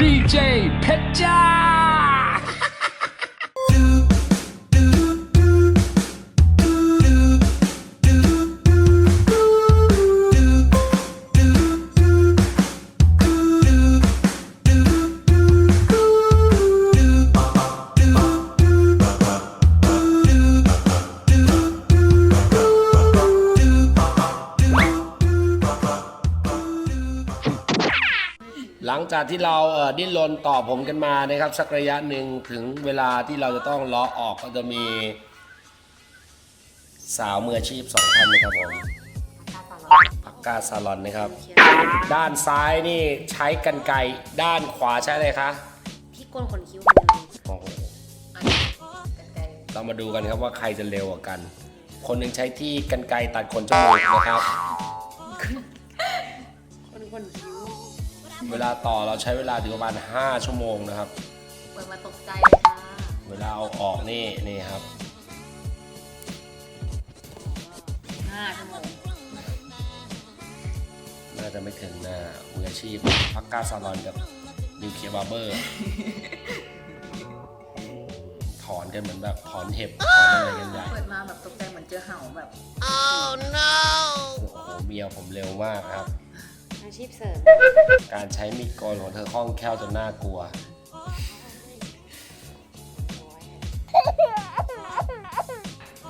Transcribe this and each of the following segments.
ดีเลังจากที่เราเอ่อดิ้นรนต่อผมกันมานะครับ สักระยะหนึ่งถึงเวลาที่เราจะต้องล้อออกก็จะมี สาวมืออาชีพสองท่านนะครับผมพักกาซาลอนนะครับ ด้านซ้ายนี่ใช้กันไกรด้านขวาใช้อะไรคะพี่โกนขนคิ้วเหมือนเดิมโอ้โหอันนี้กันไกลเรามาดูกันครับว่าใครจะเร็วกว่ากัน คนหนึ่งใช้ที่กันไกรตัดขนจมูกนะครับคนขนคิ้ว เวลาต่อเราใช้เวลาถึงประมาณ 5 ชั่วโมงนะครับ เปิดมาตกใจเลยค่ะเวลาเอาออกนี่นี่ครับ ห้าชั่วโมงน่าจะไม่ถึงนะมืออาชีพพักกาซาลอนกับนิวเคลียร์บาร์เบอร์ ถอนกันเหมือนแบบถอนเห็บถอนอะไรกันใหญ่ เปิดมาแบบตกใจเหมือนเจอเห่าแบบ โอ้โหเมียผมเร็วมากครับ อาชีพเสริมการใช้มีดโกนของเธอคล่องแคล่วจนน่ากลัว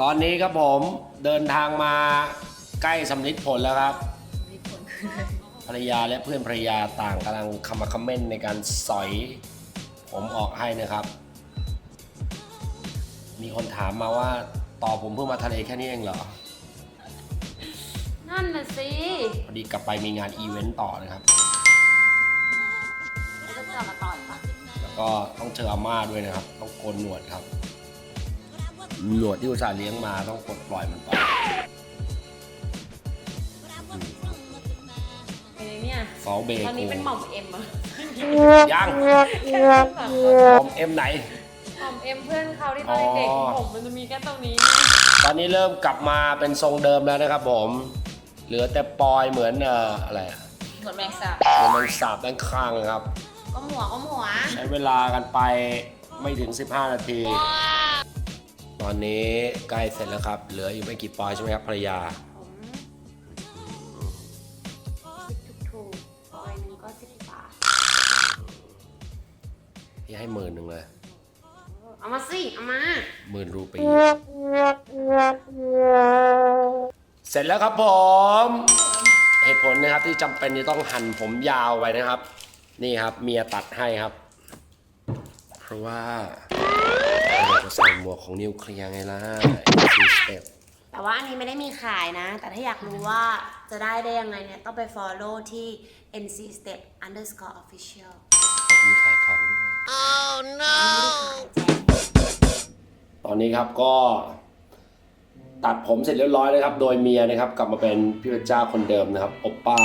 ตอนนี้ครับผมเดินทางมาใกล้สำลิดผลแล้วครับภรรยาและเพื่อนภรรยาต่างกำลังคำมาคอมเมนต์ในการสอย ผมออกให้นะครับ มีคนถามมาว่าต่อผมเพิ่งมาทะเลแค่นี้เองเหรอ นั่นน่ะสิพอดีกลับไปมีงานอีเวนต์ต่อนะครับ จะกลับมาต่อยปะแล้วก็ต้องเจออาม่าด้วยนะครับ ต้องโกนหนวดครับ หนวดที่อุตส่าห์เลี้ยงมาต้องปลดปล่อยมันไปเป็นไงเนี่ย ซอลเบย์ตอนนี้เป็นหม่อมเอ็มอะยังผมเอ็มไหน หม่อมเอ็มเพื่อนเขาที่ตอนเด็กอ๋อๆผมมันจะมีแค่ตรงนี้ ตอนนี้เริ่มกลับมาเป็นทรงเดิมแล้วนะครับผม เหลือแต่ปลอยเหมือนเอ่ออะไรอะเหมือนแมงสาบเหมือนแมงสาบด้านข้างนะครับ ก็หัวก็หัว ใช้เวลากันไปไม่ถึง 15 นาที ตอนนี้ใกล้เสร็จแล้วครับ เหลืออยู่ไม่กี่ปอยใช่ไหมครับภรรยา ผมคิดถูกๆปอยหนึงก็สิบบาทพี่ให้หมื่นหนึ่งเลย เอามาสิ เอามา หมื่นรูปี เสร็จแล้วครับผม เหตุผลนะครับที่จำเป็นที่ต้องหั่นผมยาวไว้นะครับ นี่ครับเมียตัดให้ครับ เพราะว่าเราอยากจะใส่หมวกของนิวเคลียร์ไงล่ะซีสเต็ปแต่ว่าอันนี้ไม่ได้มีขายนะ แต่ถ้าอยากรู้ว่าจะได้ได้ยังไงเนี่ย ต้องไป follow ที่ nc step underscore official มีขายของด้วยตอนนี้ครับก็ ตัดผมเสร็จเรียบร้อยแล้วครับ โดยเมียนะครับ กลับมาเป็นพี่เพชรจ้าคนเดิมนะครับโอปป้า